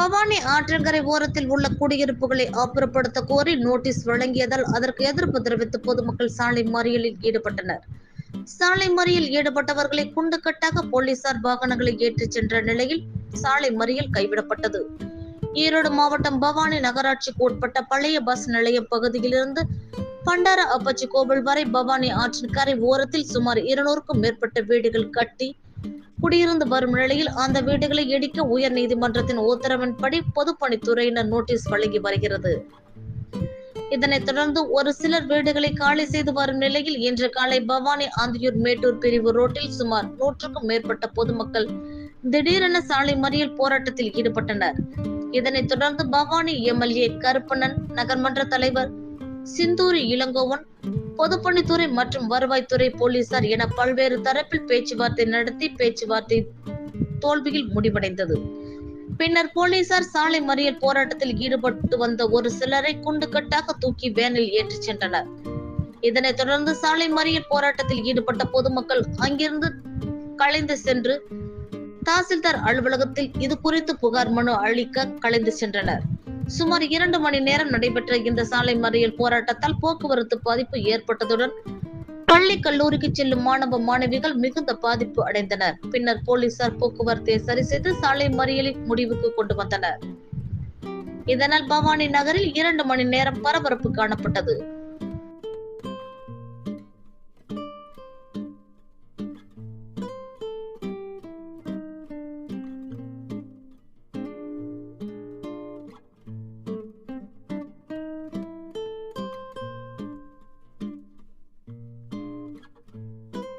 பவானி ஆற்றங்கரை ஓரத்தில் உள்ள குடியிருப்புகளை அப்புறப்படுத்த கோரி நோட்டீஸ் வழங்கியதால் அதற்கு எதிர்ப்பு தெரிவித்து பொதுமக்கள் சாலை மறியலில் ஈடுபட்டனர். சாலை மறியல் ஈடுபட்டவர்களை குண்டுக்கட்டாக போலீசார் வாகனங்களை ஏற்றிச் சென்ற நிலையில் சாலை மறியல் கைவிடப்பட்டது. ஈரோடு மாவட்டம் பவானி நகராட்சிக்கு உட்பட்ட பழைய பஸ் நிலையம் பகுதியிலிருந்து பண்டார அப்பச்சி கோவில் வரை பவானி ஆற்றின் கரை ஓரத்தில் சுமார் இருநூறுக்கும் மேற்பட்ட வீடுகள் கட்டி குடியிருந்து வரும் நிலையில் அந்த வீடுகளை இடிக்க உயர் நீதிமன்றத்தின் உத்தரவின்படி பொதுப்பணித்துறையினர் நோட்டீஸ் வழங்கி வருகிறது. இதனைத் தொடர்ந்து ஒரு சிலர் வீடுகளை காலி செய்து வரும் நிலையில் இன்று காலை பவானி ஆந்தியூர் மேட்டூர் பிரிவு ரோட்டில் சுமார் நூற்றுக்கும் மேற்பட்ட பொதுமக்கள் திடீரென சாலை மறியல் போராட்டத்தில் ஈடுபட்டனர். இதனைத் தொடர்ந்து பவானி எம்எல்ஏ கருப்பணன் நகர்மன்ற தலைவர் சிந்தூரி இளங்கோவன் பொதுப்பணித்துறை மற்றும் வருவாய்த்துறை போலீசார் என பல்வேறு தரப்பில் பேச்சுவார்த்தை நடத்தி பேச்சுவார்த்தை தோல்வியில் முடிவடைந்தது. பின்னர் போலீசார் சாலை மறியல் போராட்டத்தில் ஈடுபட்டு வந்த ஒரு சிலரை குண்டுகட்டாக தூக்கி வேனில் ஏற்றிச் சென்றனர். இதனைத் தொடர்ந்து சாலை மறியல் போராட்டத்தில் ஈடுபட்ட பொதுமக்கள் அங்கிருந்து கலைந்து சென்று தாசில்தார் அலுவலகத்தில் இது குறித்து புகார் மனு அளிக்க கலைந்து சென்றனர். சுமார் இரண்டு மணி நேரம் நடைபெற்ற இந்த சாலை மறியல் போராட்டத்தால் போக்குவரத்து பாதிப்பு ஏற்பட்டதுடன் பள்ளி கல்லூரிக்கு செல்லும் மாணவ மாணவிகள் மிகுந்த பாதிப்பு அடைந்தனர். பின்னர் போலீசார் போக்குவரத்தை சரி செய்து சாலை மறியலின் முடிவுக்கு கொண்டு வந்தனர். இதனால் பவானி நகரில் இரண்டு மணி நேரம் பரபரப்பு காணப்பட்டது.